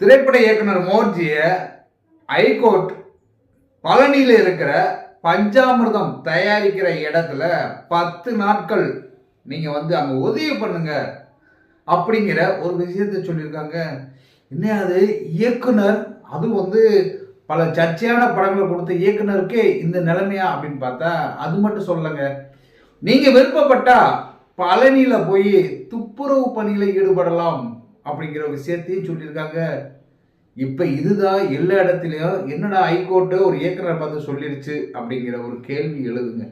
திரைப்பட இயக்குனர் மோர்ஜியை ஹைகோர்ட் பழனியில் இருக்கிற பஞ்சாமிர்தம் தயாரிக்கிற இடத்துல பத்து நாட்கள் நீங்கள் வந்து அங்கே உதவி பண்ணுங்க அப்படிங்கிற ஒரு விஷயத்தை சொல்லியிருக்காங்க. என்ன அது? இயக்குனர் அது வந்து பல சர்ச்சையான படங்களை கொடுத்த இயக்குனருக்கே இந்த நிலைமையா அப்படின்னு பார்த்தா அது மட்டும் சொல்லுங்க நீங்கள் விருப்பப்பட்டா பழனியில் போய் துப்புரவு பணியில் ஈடுபடலாம். அப்படிங்கிற விஷயத்தையும் சொல்லியிருக்காங்க. இப்போ இதுதான் எல்லா இடத்துலையும் என்னடா ஹைகோர்ட்டு ஒரு இயக்குனரை பார்த்து சொல்லிருச்சு அப்படிங்கிற ஒரு கேள்வி எழுதுங்க.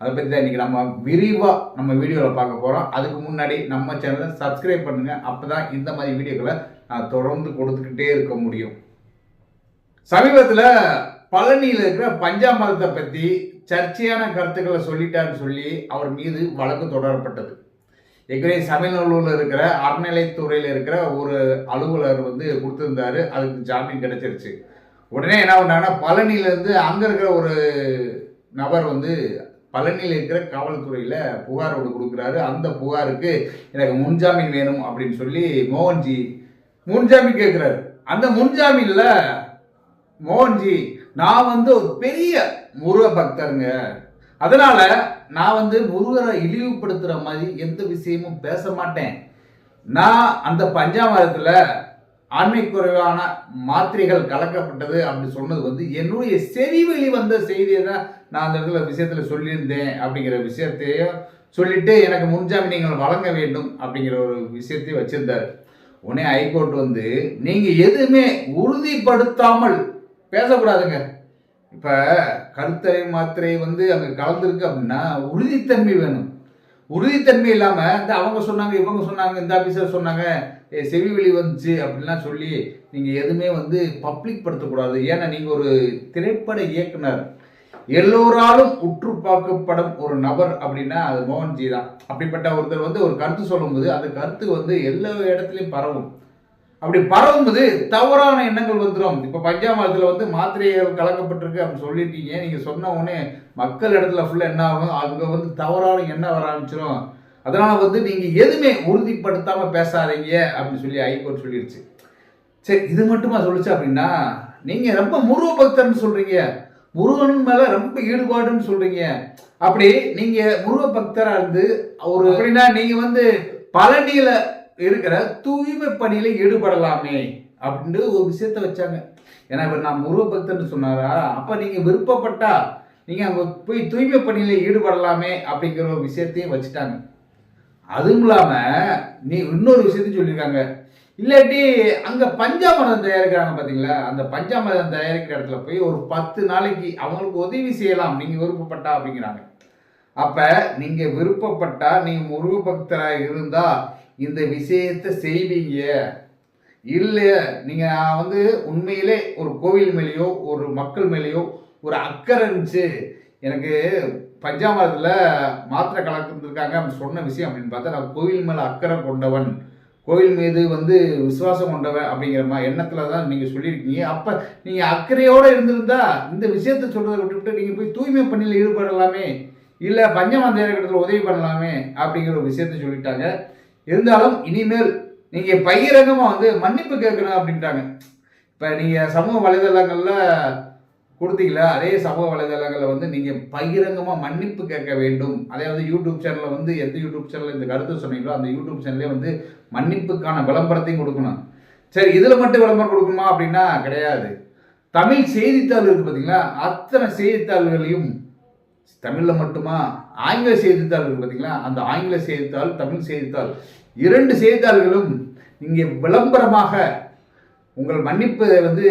அதை பற்றி தான் இன்றைக்கி நம்ம விரிவாக நம்ம வீடியோவில் பார்க்க போகிறோம் அதுக்கு முன்னாடி நம்ம சேனலை சப்ஸ்கிரைப் பண்ணுங்கள் அப்போ தான் இந்த மாதிரி வீடியோக்களை நான் தொடர்ந்து கொடுத்துக்கிட்டே இருக்க முடியும். சமீபத்தில் பழனியில் இருக்கிற பஞ்சாமரத்தை பற்றி சர்ச்சையான கருத்துக்களை சொல்லிட்டான்னு சொல்லி அவர் மீது வழக்கு தொடரப்பட்டது. ஏற்கனவே சமையநல்லூரில் இருக்கிற அறநிலைத்துறையில் இருக்கிற ஒரு அலுவலர் வந்து கொடுத்துருந்தாரு. அதுக்கு ஜாமீன் கிடைச்சிருச்சு. உடனே என்ன பண்ணாங்கன்னா பழனியிலேருந்து அங்கே இருக்கிற ஒரு நபர் வந்து பழனியில் இருக்கிற காவல்துறையில் புகார் ஒன்று கொடுக்குறாரு. அந்த புகாருக்கு எனக்கு முன்ஜாமீன் வேணும் அப்படின்னு சொல்லி மோகன்ஜி முன்ஜாமீன் கேட்குறாரு. அந்த முன்ஜாமீனில் மோகன்ஜி நான் வந்து ஒரு பெரிய முருக பக்தருங்க அதனால நான் வந்து முருகரை இழிவுபடுத்துற மாதிரி எந்த விஷயமும் பேச மாட்டேன். நான் அந்த பஞ்சாமரத்தில் ஆண்மை குறைவான மாத்திரைகள் கலக்கப்பட்டது அப்படின்னு சொன்னது வந்து என்னுடைய செவி வெளி வந்த செய்தியை தான் நான் அந்த இடத்துல விஷயத்துல சொல்லியிருந்தேன் அப்படிங்கிற விஷயத்தையும் சொல்லிட்டு எனக்கு முன்ஜாமீன் நீங்கள் வழங்க வேண்டும் அப்படிங்கிற ஒரு விஷயத்தையும் வச்சிருந்தார். உடனே ஹைகோர்ட் வந்து நீங்க எதுவுமே உறுதிப்படுத்தாமல் பேசக்கூடாதுங்க. இப்போ கருத்தரை மாத்திரை வந்து அங்கே கலந்துருக்கு அப்படின்னா உறுதித்தன்மை வேணும். உறுதித்தன்மை இல்லாமல் இந்த அவங்க சொன்னாங்க இவங்க சொன்னாங்க இந்த ஆஃபீஸர் சொன்னாங்க செவி வெளி வந்துச்சு அப்படின்லாம் சொல்லி நீங்கள் எதுவுமே வந்து பப்ளிக் படுத்தக்கூடாது. ஏன்னா நீங்கள் ஒரு திரைப்பட இயக்குனர். எல்லோராலும் உற்று பார்க்கப்படும் ஒரு நபர் அப்படின்னா அது மோகன்ஜி தான். அப்படிப்பட்ட ஒருத்தர் வந்து ஒரு கருத்து சொல்லும்போது அந்த கருத்து வந்து எல்லா இடத்துலையும் பரவும். அப்படி பரவும்போது தவறான எண்ணங்கள் வந்துடும் இப்போ பஞ்சாமரத்தில் வந்து மாத்திரைகள் கலக்கப்பட்டிருக்கு அப்படின்னு சொல்லிட்டீங்க. நீங்கள் சொன்ன உடனே மக்கள் இடத்துல ஃபுல்லாக என்ன ஆகும் அங்கே வந்து தவறான எண்ணம் வர ஆரம்பிச்சிடும் அதனால் வந்து நீங்கள் எதுவுமே உறுதிப்படுத்தாமல் பேசாதீங்க அப்படின்னு சொல்லி ஹைகோர்ட் சொல்லிடுச்சு சரி இது மட்டுமா சொல்லிச்சு அப்படின்னா நீங்கள் ரொம்ப முருக பக்தர்னு சொல்கிறீங்க முருகன் மேலே ரொம்ப ஈடுபாடுன்னு சொல்கிறீங்க அப்படி நீங்கள் முருக பக்தராக இருந்து ஒரு அப்படின்னா நீங்கள் வந்து பழனியில் இருக்கிற தூய்மை பணியில ஈடுபடலாமே அப்படின்னு ஒரு விஷயத்த வச்சாங்க. ஏன்னா இவர் நான் முருக பக்தன் சொன்னாரா? அப்ப நீங்க விருப்பப்பட்டா நீங்க அங்க போய் தூய்மை பணியில ஈடுபடலாமே அப்படிங்கிற ஒரு விஷயத்தையும் வச்சுட்டாங்க. அதுவும் இல்லாம நீ இன்னொரு விஷயத்தையும் சொல்லியிருக்காங்க. இல்லாட்டி அங்க பஞ்சாமரம் தயாரிக்கிறாங்க பாத்தீங்களா? அந்த பஞ்சாமரம் தயாரிக்கிற இடத்துல போய் ஒரு பத்து நாளைக்கு அவங்களுக்கு உதவி செய்யலாம். நீங்க விருப்பப்பட்டா அப்படிங்கிறாங்க. அப்ப நீங்க விருப்பப்பட்டா நீங்க முருக பக்தராக இருந்தா இந்த விஷயத்தை செய்வீங்க. இல்லை நீங்கள் வந்து உண்மையிலே ஒரு கோவில் மேலேயோ ஒரு மக்கள் மேலேயோ ஒரு அக்கறை இருந்துச்சு. எனக்கு பஞ்சாமரத்தில் மாத்திரை கலந்துருக்காங்க அப்படின்னு சொன்ன விஷயம் அப்படின்னு பார்த்தா நான் கோவில் மேலே அக்கறை கொண்டவன். கோவில் மீது வந்து விசுவாசம் கொண்டவன் அப்படிங்கிற மாதிரி எண்ணத்தில் தான் நீங்கள் சொல்லியிருக்கீங்க. அப்போ நீங்கள் அக்கறையோடு இருந்திருந்தா இந்த விஷயத்தை சொல்கிறத விட்டுவிட்டு நீங்கள் போய் தூய்மை பணியில் ஈடுபடலாமே இல்லை பஞ்சமந்தேரகத்தில் இடத்துல உதவி பண்ணலாமே அப்படிங்கிற ஒரு விஷயத்த சொல்லிட்டாங்க. இருந்தாலும் இனிமேல் நீங்கள் பகிரங்கமாக வந்து மன்னிப்பு கேட்கணும் அப்படின்ட்டாங்க. இப்போ நீங்கள் சமூக வலைதளங்களில் கொடுத்தீங்களா? அதே சமூக வலைதளங்களில் வந்து நீங்கள் பகிரங்கமாக மன்னிப்பு கேட்க வேண்டும். அதாவது யூடியூப் சேனலில் வந்து எந்த யூடியூப் சேனலில் இந்த கருத்து சொன்னீங்களோ அந்த யூடியூப் சேனல்லே வந்து மன்னிப்புக்கான விளம்பரத்தையும் கொடுக்கணும். சரி இதில் மட்டும் விளம்பரம் கொடுக்கணுமா அப்படின்னா கிடையாது. தமிழ் செய்தித்தாள் இருக்குது பார்த்தீங்களா அத்தனை செய்தித்தாள்களையும் தமிழில் மட்டுமா? ஆங்கில செய்தித்தாள் பார்த்தீங்களா? அந்த ஆங்கில செய்தித்தாள் தமிழ் செய்தித்தாள் இரண்டு செய்தித்தாள்களும் இங்கே விளம்பரமாக உங்கள் மன்னிப்பை வந்து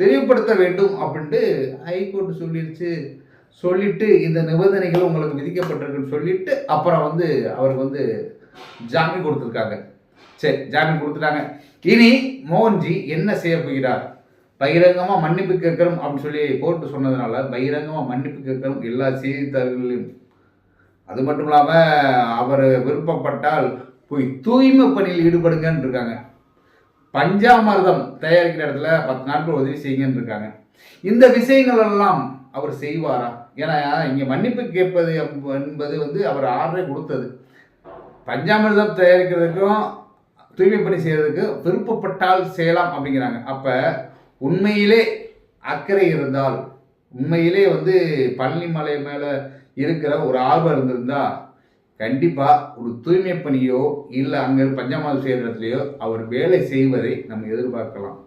தெளிவுபடுத்த வேண்டும் அப்படின்ட்டு ஹைகோர்ட் சொல்லிடுச்சு சொல்லிட்டு இந்த நிபந்தனைகள் உங்களுக்கு விதிக்கப்பட்டிருக்குன்னு சொல்லிட்டு அப்புறம் வந்து அவருக்கு வந்து ஜாமீன் கொடுத்துருக்காங்க. சரி ஜாமீன் கொடுத்துட்டாங்க. இனி மோகன்ஜி என்ன செய்ய போகிறார்? பகிரங்கமாக மன்னிப்பு கேட்கணும் அப்படின்னு சொல்லி கோர்ட்டு சொன்னதுனால பகிரங்கமாக மன்னிப்பு கேட்கணும் எல்லா செய்தித்தாள்களிலும் அது மட்டும் இல்லாமல் அவர் விருப்பப்பட்டால் போய் தூய்மை பணியில் ஈடுபடுங்கன்னு இருக்காங்க. பஞ்சாமிர்தம் தயாரிக்கிற இடத்துல பத்து நாட்கள் உதவி செய்யுங்கன்னு இருக்காங்க. இந்த விஷயங்கள் எல்லாம் அவர் செய்வாரா? ஏன்னா இங்கே மன்னிப்பு கேட்பது என்பது வந்து அவர் ஆர்டரை கொடுத்தது. பஞ்சாமிர்தம் தயாரிக்கிறதுக்கும் தூய்மை பணி செய்யறதுக்கு விருப்பப்பட்டால் செய்யலாம் அப்படிங்கிறாங்க. அப்போ உண்மையிலே அக்கறை இருந்தால் உண்மையிலே வந்து பழனிமலை மலை இருக்கிற ஒரு ஆர்வம் இருந்திருந்தா கண்டிப்பாக ஒரு தூய்மை பணியோ இல்லை அங்கே பஞ்சாமாவது செய்யற இடத்துலையோ அவர் வேலை செய்வதை நம்ம எதிர்பார்க்கலாம்.